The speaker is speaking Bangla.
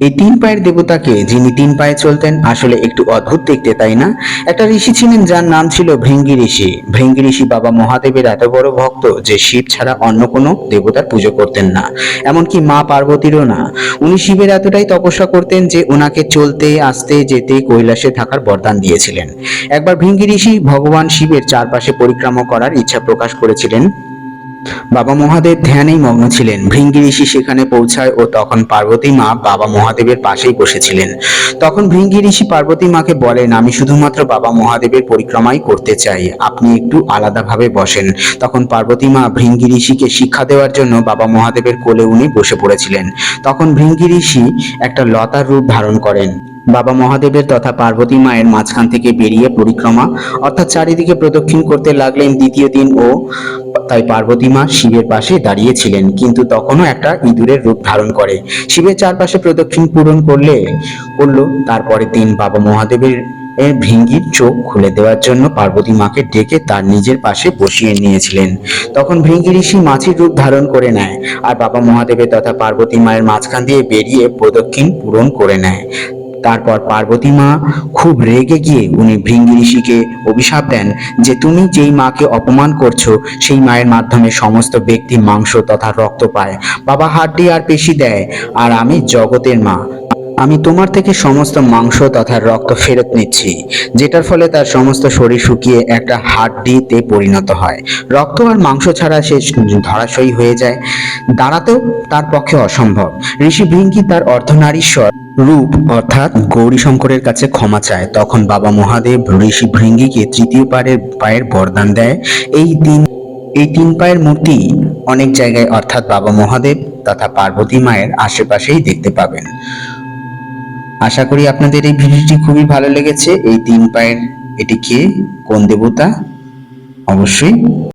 এই তিন পায়ের দেবতাকে যিনি তিন পায়ে চলতেন, আসলে একটু অদ্ভুত দেখতে, তাই না? একটা ঋষি ছিলেন যার নাম ছিল ভৃঙ্গি ঋষি। ভৃঙ্গি ঋষি বাবা মহাদেবের এত বড় ভক্ত যে শিব ছাড়া অন্য কোনো দেবতার পুজো করতেন না। এমনকি মা পার্বতীরও না। উনি শিবের এতটাই তপস্যা করতেন যে ওনাকে চলতে, আসতে, যেতে কৈলাসে থাকার বরদান দিয়েছিলেন। একবার ভৃঙ্গি ঋষি ভগবান শিবের চারপাশে পরিক্রমা করার ইচ্ছা প্রকাশ করেছিলেন বাবা মহাদেব ধ্যানেই মগ্ন ছিলেন। ভৃঙ্গি ঋষি সেখানে পৌঁছায় ও তখন পার্বতী মা বাবা মহাদেবের পাশেই বসেছিলেন। তখন ভৃঙ্গি ঋষি পার্বতী মাকে বলেন, আমি শুধুমাত্র বাবা মহাদেবের পরিক্রমাই করতে চাই। আপনি একটু আলাদাভাবে বসেন। তখন পার্বতী মা ভৃঙ্গি ঋষিকে শিক্ষা দেওয়ার জন্য বাবা মহাদেবের কোলে উনি বসে পড়েছিলেন। তখন ভৃঙ্গি ঋষি একটা লতার রূপ ধারণ করেন। বাবা মহাদেবের তথা পার্বতী মায়ের মাঝখান থেকে বেরিয়ে পরিক্রমা, অর্থাৎ চারিদিকে প্রদক্ষিণ করতে লাগলেন দ্বিতীয় দিন ও তাই পার্বতী মা শিবের পাশে দাঁড়িয়েছিলেন, কিন্তু তখনও একটা ইঁদুরের রূপ ধারণ করে। শিবের চারপাশে প্রদক্ষিণ পূরণ করলে, করল তারপরের দিন বাবা মহাদেবের এর ভৃঙ্গির চোখ খুলে দেওয়ার জন্য পার্বতী মাকে ডেকে তার নিজের পাশে বসিয়ে নিয়েছিলেন। তখন ভৃঙ্গি ঋষি মাছির রূপ ধারণ করে নেয় আর বাবা মহাদেবের তথা পার্বতী মায়ের মাঝখান দিয়ে বেরিয়ে প্রদক্ষিণ পূরণ করে নেয়। তারপর পার্বতী মা খুব রেগে গিয়ে উনি ভৃঙ্গি ঋষিকে অভিশাপ দেন যে তুমি যেই মাকে অপমান করছ, সেই মায়ের মাধ্যমে সমস্ত ব্যক্তি মাংস তথা রক্ত পায়। বাবা হাড্ডি আর পেশি দেয়, আর আমি জগতের মা। আমি তোমার থেকে সমস্ত মাংস তথা রক্ত ফেরত নিচ্ছি, যেটার ফলে তার সমস্ত শরীর শুকিয়ে একটা হাড্ডিতে পরিণত হয়। রক্ত আর মাংস ছাড়া সে ধরাশয়ী হয়ে যায়। দাঁড়াতেও তার পক্ষে অসম্ভব। ঋষি ভৃঙ্গি তার অর্ধনারীশ্বর। রূপ অর্থাৎ গৌরী শঙ্করের কাছে ক্ষমা চায়। তখন বাবা মহাদেব ঋষি ভৃঙ্গিকে তৃতীয় পায়ের পায়ের বরদান দেয়। এই তিন এই তিন পায়ের মূর্তি অনেক জায়গায় অর্থাৎ বাবা মহাদেব তথা পার্বতী মায়ের আশেপাশেই দেখতে পাবেন। আশা করি আপনাদের এই ভিডিওটি খুবই ভালো লেগেছে। এই তিন পায়ের এটি কে কোন দেবতা? অবশ্যই